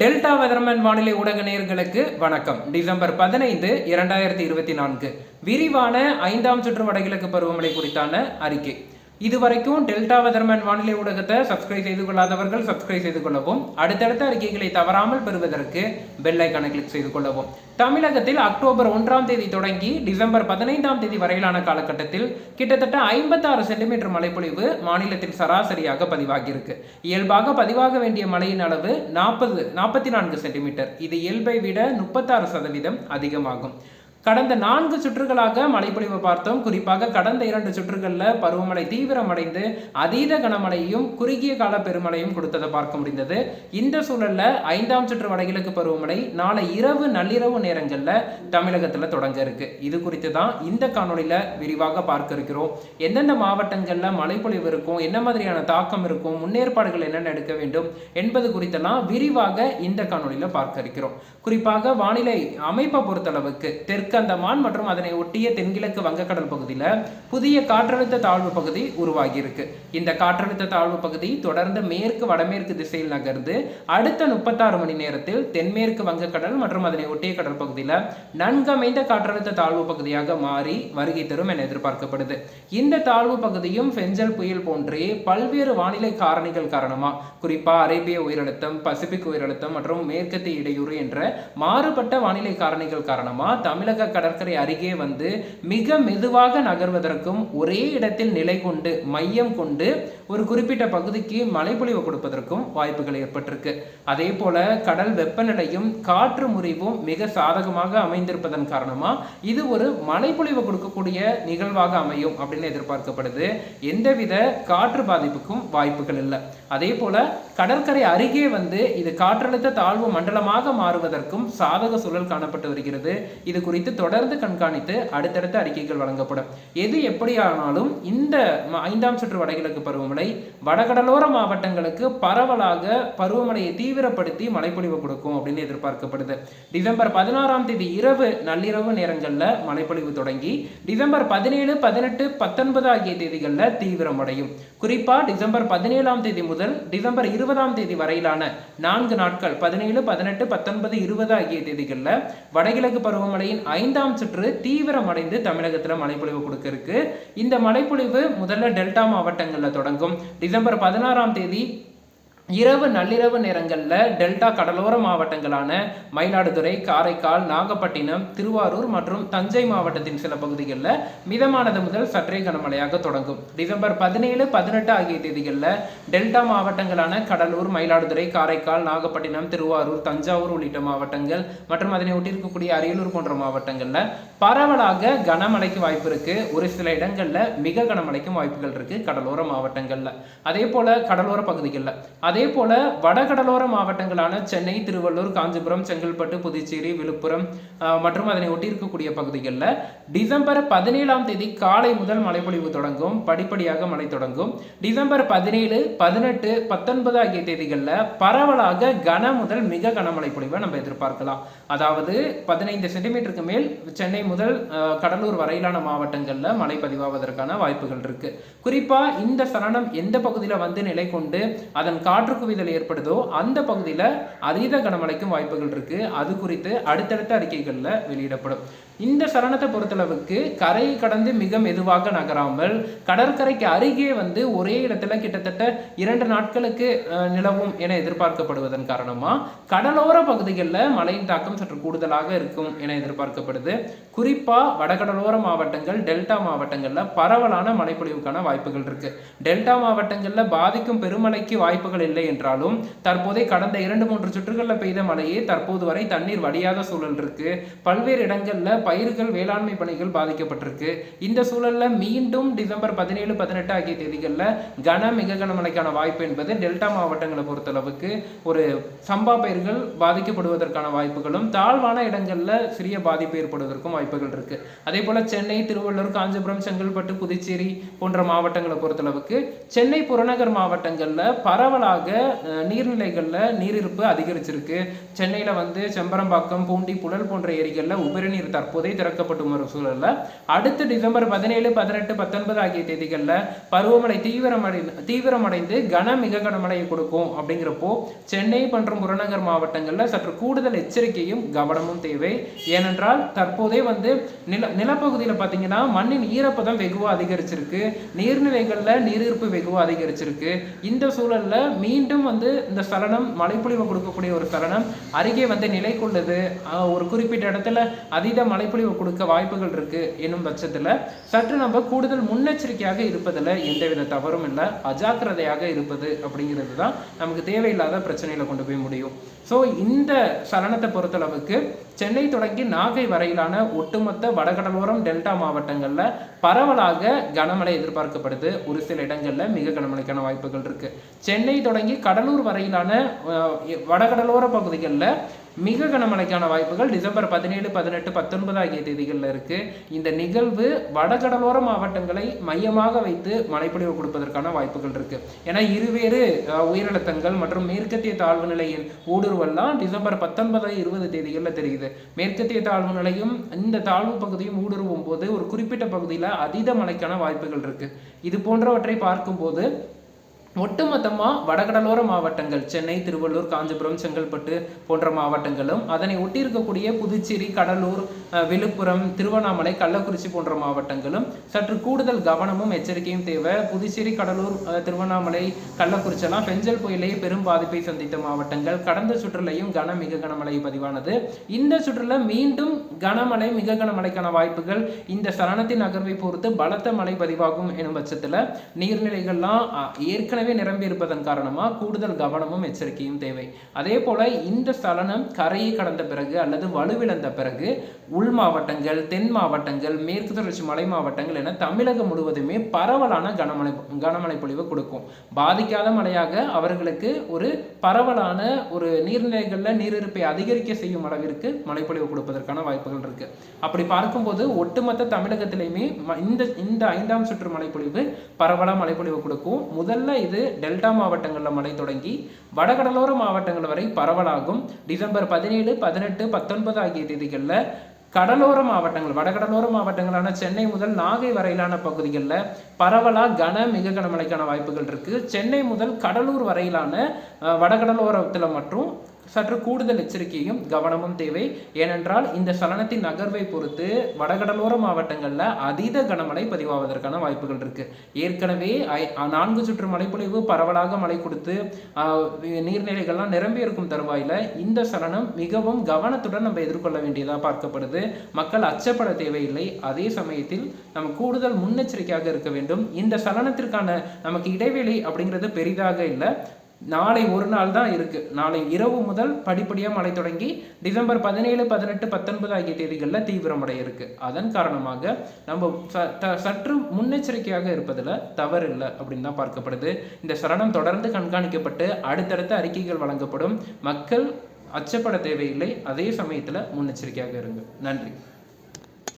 Delta weatherman வானிலை ஊடக நேயர்களுக்கு வணக்கம். டிசம்பர் பதினைந்து இரண்டாயிரத்தி இருபத்தி நான்கு. விரிவான ஐந்தாம் சுற்று வடகிழக்கு பருவமழை குறித்தான அறிக்கை. இதுவரைக்கும் டெல்டா வெதர்மேன் வானிலை ஊடகத்தை சப்ஸ்கிரைப் செய்து கொள்ளாதவர்கள் சப்ஸ்கிரைப் செய்து கொள்ளவும். அடுத்தடுத்த அறிக்கைகளை தவறாமல் பெறுவதற்கு பெல் ஐக்கானை கிளிக் செய்து கொள்ளவும். தமிழகத்தில் அக்டோபர் ஒன்றாம் தேதி தொடங்கி டிசம்பர் பதினைந்தாம் தேதி வரையிலான காலகட்டத்தில் கிட்டத்தட்ட ஐம்பத்தாறு சென்டிமீட்டர் மழைப்பொழிவு மாநிலத்தில் சராசரியாக பதிவாகியிருக்கு. இயல்பாக பதிவாக வேண்டிய மழையின் அளவு நாற்பது நாற்பத்தி நான்கு சென்டிமீட்டர். இது இயல்பை விட முப்பத்தாறு சதவீதம் அதிகமாகும். கடந்த நான்கு சுற்றுகளாக மழைப்பொழிவு பார்த்தோம். குறிப்பாக கடந்த இரண்டு சுற்றுகளில் பருவமழை தீவிரமடைந்து அதீத கனமழையும் குறுகிய கால பெருமழையும் கொடுத்ததை பார்க்க முடிந்தது. இந்த சூழலில் ஐந்தாம் சுற்று வடகிழக்கு பருவமழை நாளை இரவு நள்ளிரவு நேரங்களில் தமிழகத்தில் தொடங்க இருக்கு. இது குறித்து தான் இந்த காணொலியில் விரிவாக பார்க்க இருக்கிறோம். எந்தெந்த மாவட்டங்களில் மழைப்பொழிவு இருக்கும் என்ன மாதிரியான தாக்கம் இருக்கும் முன்னேற்பாடுகள் என்னென்ன எடுக்க வேண்டும் என்பது குறித்தெல்லாம் விரிவாக இந்த காணொலியில் பார்க்க இருக்கிறோம். குறிப்பாக வானிலை அமைப்பை பொறுத்தளவுக்கு தெற்கு அந்தமான் மற்றும் அதனை ஒட்டிய தென்கிழக்கு வங்கக்கடல் பகுதியில் புதிய காற்றழுத்த தாழ்வு பகுதி உருவாகியிருக்கு. இந்த காற்றழுத்த தாழ்வு பகுதி தொடர்ந்து மேற்கு வடமேற்கு திசையில் நகர்ந்து அடுத்த முப்பத்தாறு மணி நேரத்தில் தென்மேற்கு வங்கக்கடல் மற்றும் அதனை ஒட்டிய கடல் பகுதியில் நன்கமைந்த காற்றழுத்த தாழ்வு பகுதியாக மாறி வருகை தரும் என எதிர்பார்க்கப்படுது. இந்த தாழ்வு பகுதியும் பெஞ்சல் புயல் போன்றே பல்வேறு வானிலை காரணிகள் காரணமாக குறிப்பாக அரேபிய உயரழுத்தம் பசிபிக் உயரழுத்தம் மற்றும் மேற்கத்திய இடையூறு என்ற மாறுபட்ட வானிலை காரணிகள் காரணமாக தமிழக கடற்கரை அருகே வந்து மிக மெதுவாக நகர்வதற்கும் ஒரே இடத்தில் நிலை கொண்டு மையம் கொண்டு ஒரு குறிப்பிட்ட பகுதிக்கு மழைப்பொழிவு கொடுப்பதற்கும் வாய்ப்புகள் ஏற்பட்டிருக்கு. அதே போல கடல் வெப்பநிலையும் காற்று முறிவும் மிக சாதகமாக அமைந்திருப்பதன் காரணமாக இது ஒரு மழைப்பொழிவு கொடுக்கக்கூடிய நிகழ்வாக அமையும் அப்படின்னு எதிர்பார்க்கப்படுது. எந்தவித காற்று பாதிப்புக்கும் வாய்ப்புகள் இல்லை. அதே போல கடற்கரை அருகே வந்து இது காற்றழுத்த தாழ்வு மண்டலமாக மாறுவதற்கும் சாதக சூழல் காணப்பட்டு வருகிறது. இது குறித்து தொடர்ந்து கண்காணித்து அடுத்தடுத்த அறிக்கைகள் வழங்கப்படும். எது எப்படியானாலும் இந்த ஐந்தாம் சுற்று வடகிழக்கு பருவமழை வடகடலோர மாவட்டங்களுக்கு பரவலாக பருவமழையை தீவிரப்படுத்தி மழைப்பொழிவு கொடுக்கும் அப்படின்னு எதிர்பார்க்கப்படுது. டிசம்பர் பதினாறாம் தேதி இரவு நள்ளிரவு நேரங்களில் மழைப்பொழிவு தொடங்கி டிசம்பர் பதினேழு பதினெட்டு பத்தொன்பது ஆகிய தேதிகளில் தீவிரமடையும். குறிப்பா டிசம்பர் பதினேழாம் தேதி முதல் டிசம்பர் இருபதாம் தேதி வரையிலான நான்கு நாட்கள் பதினேழு பதினெட்டு பத்தொன்பது இருபது ஆகிய தேதிகளில் வடகிழக்கு பருவமழையின் ஐந்தாம் சுற்று தீவிரமடைந்து தமிழகத்தில் மழைப்பொழிவு கொடுக்க இருக்கு இந்த மழைப்பொழிவு முதல்ல டெல்டா மாவட்டங்களில் தொடங்கும். டிசம்பர் பதினாறாம் தேதி இரவு நள்ளிரவு நேரங்களில் டெல்டா கடலோர மாவட்டங்களான மயிலாடுதுறை காரைக்கால் நாகப்பட்டினம் திருவாரூர் மற்றும் தஞ்சை மாவட்டத்தின் சில பகுதிகளில் மிதமானது முதல் சற்றே கனமழையாக தொடங்கும். டிசம்பர் பதினேழு பதினெட்டு ஆகிய தேதிகளில் டெல்டா மாவட்டங்களான கடலூர் மயிலாடுதுறை காரைக்கால் நாகப்பட்டினம் திருவாரூர் தஞ்சாவூர் உள்ளிட்ட மாவட்டங்கள் மற்றும் அதனை ஒட்டியிருக்கக்கூடிய அரியலூர் போன்ற மாவட்டங்களில் பரவலாக கனமழைக்கு வாய்ப்பு இருக்கு. ஒரு சில இடங்களில் மிக கனமழைக்கும் வாய்ப்புகள் இருக்கு கடலோர மாவட்டங்களில். அதே போல கடலோர பகுதிகளில். அதே அதே போல வடகடலோர மாவட்டங்களான சென்னை திருவள்ளூர் காஞ்சிபுரம் செங்கல்பட்டு புதுச்சேரி விழுப்புரம் மற்றும் அதனை ஒட்டி இருக்கக்கூடிய பகுதிகளில் டிசம்பர் பதினேழாம் தேதி காலை முதல் மழைப்பொழிவு தொடங்கும். படிப்படியாக மழை தொடங்கும். டிசம்பர் பதினேழு பதினெட்டு பத்தொன்பது ஆகிய தேதிகளில் பரவலாக கன முதல் மிக கனமழை பொழிவை நம்ம எதிர்பார்க்கலாம். அதாவது பதினைந்து சென்டிமீட்டருக்கு மேல் சென்னை முதல் கடலூர் வரையிலான மாவட்டங்களில் மழை பதிவாவதற்கான வாய்ப்புகள் இருக்கு. குறிப்பா இந்த சலனம் எந்த பகுதியில் வந்து நிலை கொண்டு அதன் காற்று குவிதல் ஏற்படுதோ அந்த பகுதியில் அதீத கனமழைக்கும் வாய்ப்புகள் இருக்கு. அது குறித்து அடுத்தடுத்த அறிக்கைகளில் வெளியிடப்படும். இந்த சலனத்தை பொறுத்தளவுக்கு கரையை கடந்து மிக மெதுவாக நகராமல் கடற்கரைக்கு அருகே வந்து ஒரே இடத்துல கிட்டத்தட்ட இரண்டு நாட்களுக்கு நிலவும் என எதிர்பார்க்கப்படுவதன் காரணமாக கடலோர பகுதிகளில் மழையின் தாக்கம் சற்று கூடுதலாக இருக்கும் என எதிர்பார்க்கப்படுது. குறிப்பாக வடகடலோர மாவட்டங்கள் டெல்டா மாவட்டங்களில் பரவலான மழைப்பொழிவுக்கான வாய்ப்புகள் இருக்கு. டெல்டா மாவட்டங்களில் பாதிக்கும் பெருமழைக்கு வாய்ப்புகள் இல்லை என்றாலும் தற்போதே கடந்த இரண்டு மூன்று சுற்றுகளில் பெய்த மழையே தற்போது வரை தண்ணீர் வடியாத சூழல் இருக்கு. பல்வேறு இடங்களில் பயிர்கள் வேளாண்மை பணிகள் பாதிக்கப்பட்டிருக்கு. இந்த சூழலில் மீண்டும் டிசம்பர் பதினேழு பதினெட்டு ஆகிய தேதிகளில் கன மிக கனமழைக்கான வாய்ப்பு என்பது டெல்டா மாவட்டங்களை பொறுத்தளவுக்கு ஒரு சம்பா பயிர்கள் பாதிக்கப்படுவதற்கான வாய்ப்புகளும் தாழ்வான இடங்களில் சிறிய பாதிப்பு ஏற்படுவதற்கும் வாய்ப்புகள் இருக்கு. அதே போல சென்னை திருவள்ளூர் காஞ்சிபுரம் செங்கல்பட்டு புதுச்சேரி போன்ற மாவட்டங்களை பொறுத்தளவுக்கு சென்னை புறநகர் மாவட்டங்களில் பரவலாக நீர்நிலைகளில் நீரிருப்பு அதிகரிச்சிருக்கு. சென்னையில் வந்து செம்பரம்பாக்கம் பூண்டி புழல் போன்ற ஏரிகளில் உபரிநீர் தற்போது திறக்கப்பட்டு வரும் சூழல்ல அடுத்து டிசம்பர் பதினேழு பதினெட்டு பத்தொன்பது ஆகிய தேதிகள்ல பருவமழை தீவிரமடை தீவிரமடைந்து கன மிக கனமழையை கொடுக்கும் அப்படிங்கிறப்போ சென்னை மற்றும் புறநகர் மாவட்டங்களில் சற்று கூடுதல் எச்சரிக்கையும் கவனமும் தேவை. ஏனென்றால் தற்போதே வந்து நில நிலப்பகுதியில பாத்தீங்கன்னா மண்ணின் ஈரப்பதம் வெகுவா அதிகரிச்சிருக்கு. நீர்நிலைகள்ல நீரிருப்பு வெகுவா அதிகரிச்சிருக்கு. இந்த சூழல்ல மீண்டும் வந்து இந்த சலனம் மழைப்பொழிவு கொடுக்கக்கூடிய ஒரு சலனம் அருகே வந்து நிலை கொள்ளுது ஒரு குறிப்பிட்ட இடத்துல அதீத மழைப்பொழிவு கொடுக்க வாய்ப்புகள் இருக்குது என்னும் பட்சத்தில் சற்று நம்ம கூடுதல் முன்னெச்சரிக்கையாக இருப்பதில் எந்தவித தவறும் இல்லை அஜாக்கிரதையாக இருப்பது அப்படிங்கிறது தான் நமக்கு தேவையில்லாத பிரச்சனையில் கொண்டு போய் முடியும். ஸோ இந்த சலனத்தை பொறுத்தளவுக்கு சென்னை தொடங்கி நாகை வரையிலான ஒட்டுமொத்த வடகடலோரம் டெல்டா மாவட்டங்களில் பரவலாக கனமழை எதிர்பார்க்கப்படுது. ஒரு சில இடங்களில் மிக கனமழைக்கான வாய்ப்புகள் இருக்குது சென்னை தொடங்கி கடலூர் வரையிலான வடகடலோர பகுதிகளில் மிக கனமழைக்கான வாய்ப்புகள் டிசம்பர் பதினேழு பதினெட்டு பத்தொன்பது ஆகிய தேதிகளில் இருக்கு. இந்த நிகழ்வு வடகடலோர மாவட்டங்களை மையமாக வைத்து மழைப்பொழிவு கொடுப்பதற்கான வாய்ப்புகள் இருக்கு. ஏன்னா இருவேறு அஹ், மற்றும் மேற்கத்திய தாழ்வு நிலையின் ஊடுருவல்லாம் டிசம்பர் பத்தொன்பது இருபது தேதிகளில் தெரியுது. மேற்கத்திய தாழ்வு நிலையும் இந்த தாழ்வு பகுதியும் ஊடுருவும் போது ஒரு குறிப்பிட்ட பகுதியில் அதீத மழைக்கான வாய்ப்புகள் இருக்கு. இது போன்றவற்றை பார்க்கும்போது ஒட்டுமொத்தமாக வடகடலோர மாவட்டங்கள் சென்னை திருவள்ளூர் காஞ்சிபுரம் செங்கல்பட்டு போன்ற மாவட்டங்களும் அதனை ஒட்டி இருக்கக்கூடிய புதுச்சேரி கடலூர் விழுப்புரம் திருவண்ணாமலை கள்ளக்குறிச்சி போன்ற மாவட்டங்களும் சற்று கூடுதல் கவனமும் எச்சரிக்கையும் தேவை. புதுச்சேரி கடலூர் திருவண்ணாமலை கள்ளக்குறிச்சியெல்லாம் பெஞ்சல் புயலையே பெரும் பாதிப்பை சந்தித்த மாவட்டங்கள். கடந்த சுற்றுலையும் கன மிக கனமழை பதிவானது. இந்த சுற்றுல மீண்டும் கனமழை மிக கனமழைக்கான வாய்ப்புகள். இந்த சலனத்தின் நகர்வை பொறுத்து பலத்த மழை பதிவாகும் எனும் பட்சத்தில் நீர்நிலைகள்லாம் ஏற்கனவே ஏற்கனவே நிரம்பி இருப்பதன் காரணமாக கூடுதல் கவனமும் எச்சரிக்கையும் தேவை. அதே போல் இந்த சலனம் கரையை கடந்த பிறகு அல்லது வலுவிழந்த பிறகு உள் மாவட்டங்கள் தென் மாவட்டங்கள் மேற்கு தொடர்ச்சி மலை மாவட்டங்கள் என தமிழகம் முழுவதுமே பரவலான கனமழை கனமழை பொழிவு கொடுக்கும். பாதிக்காத மழையாக அவர்களுக்கு ஒரு பரவலான ஒரு நீர்நிலைகளில் நீரிருப்பை அதிகரிக்க செய்யும் அளவிற்கு மழைப்பொழிவு கொடுப்பதற்கான வாய்ப்புகள் இருக்கு. அப்படி பார்க்கும்போது ஒட்டுமொத்த தமிழகத்திலையுமே இந்த இந்த ஐந்தாம் சுற்று மழைப்பொழிவு பரவலாக மழைப்பொழிவு கொடுக்கும். முதல்ல இது டெல்டா மாவட்டங்களில் மழை தொடங்கி வடகடலோர மாவட்டங்கள் வரை பரவலாகும். டிசம்பர் பதினேழு பதினெட்டு பத்தொன்பது ஆகிய தேதிகளில் கடலோர மாவட்டங்கள் வடகடலோர மாவட்டங்களான சென்னை முதல் நாகை வரையிலான பகுதிகளில் பரவலாக கன மிக கனமழைக்கான வாய்ப்புகள் இருக்குது சென்னை முதல் கடலூர் வரையிலான வடகடலோரத்தில் மற்றும் சற்று கூடுதல் எச்சரிக்கையும் கவனமும் தேவை. ஏனென்றால் இந்த சலனத்தின் நகர்வை பொறுத்து வடகடலோர மாவட்டங்களில் அதீத கனமழை பதிவாவதற்கான வாய்ப்புகள் இருக்கு. ஏற்கனவே ஐ- நான்கு சுற்று மழைப்பொழிவு பரவலாக மழை கொடுத்து நீர்நிலைகள்லாம் நிரம்பி இருக்கும் தருவாயில் இந்த சலனம் மிகவும் கவனத்துடன் நம்ம எதிர்கொள்ள வேண்டியதாக பார்க்கப்படுது. மக்கள் அச்சப்பட தேவையில்லை. அதே சமயத்தில் நம்ம கூடுதல் முன்னெச்சரிக்கையாக இருக்க வேண்டும். இந்த சலனத்திற்கான நமக்கு இடைவெளி அப்படிங்கிறது பெரிதாக இல்லை. நாளை ஒரு நாள் தான் இருக்குது நாளை இரவு முதல் படிப்படியாக மழை தொடங்கி டிசம்பர் பதினேழு பதினெட்டு பத்தொன்பது ஆகிய தேதிகளில் தீவிரமடைய இருக்குது அதன் காரணமாக நம்ம ச- த- சற்று முன்னெச்சரிக்கையாக இருப்பதில் தவறு இல்லை அப்படின்னு தான் பார்க்கப்படுது. இந்த சரணம் தொடர்ந்து கண்காணிக்கப்பட்டு அடுத்தடுத்த அறிக்கைகள் வழங்கப்படும். மக்கள் அச்சப்பட தேவையில்லை. அதே சமயத்தில் முன்னெச்சரிக்கையாக இருங்க. நன்றி.